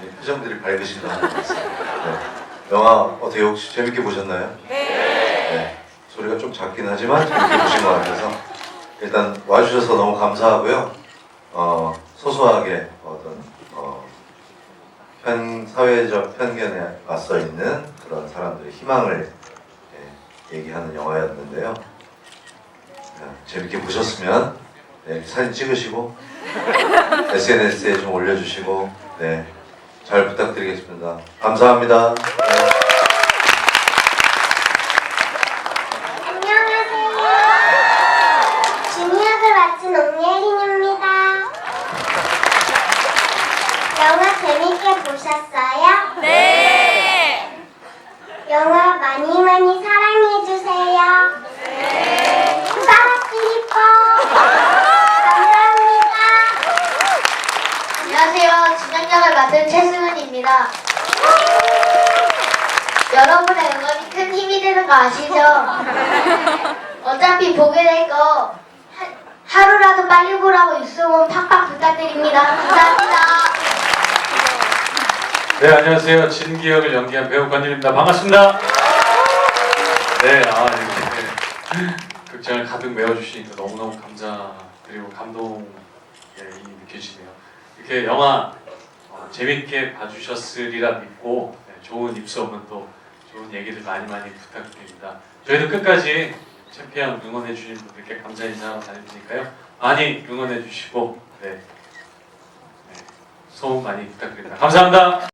네, 표정들이 밝으신 것 같습니다. 네. 영화 어떻게 혹시 재밌게 보셨나요? 네. 소리가 좀 작긴 하지만 재밌게 보신 것 같아서 일단 와주셔서 너무 감사하고요. 어, 소소하게 어떤 어, 편, 사회적 편견에 맞서 있는 그런 사람들의 희망을 예, 얘기하는 영화였는데요. 네, 재밌게 보셨으면 네, 사진 찍으시고 SNS에 좀 올려주시고 네, 잘 부탁드리겠습니다. 감사합니다. 네. 안녕하세요. 주니어를 맡은 옥예린입니다. 영화 재밌게 보셨어요? 네. 영화 많이 많이 사랑해주세요. 네. 사랑끼리뽀. 감사합니다. 안녕하세요. 진영역을 맡은 최승은입니다. 여러분의 응원이 큰 힘이 되는 거 아시죠? 어차피 보게 될 거 하루라도 빨리 보라고 입소문 팍팍 부탁드립니다. 감사합니다. 네, 안녕하세요. 진기혁을 연기한 배우 권일입니다. 반갑습니다. 네, 아, 이렇게 극장을 가득 메워주시니까 너무너무 감사드리고 감동이 느껴지네요. 이렇게 영화 어, 재밌게 봐주셨으리라 믿고 네, 좋은 입소문 또 좋은 얘기들 많이 많이 부탁드립니다. 저희도 끝까지 챔피언 응원해 주신 분들께 감사 인사하고 다닐 테니까요. 많이 응원해 주시고 네, 네, 소문 많이 부탁드립니다. 감사합니다.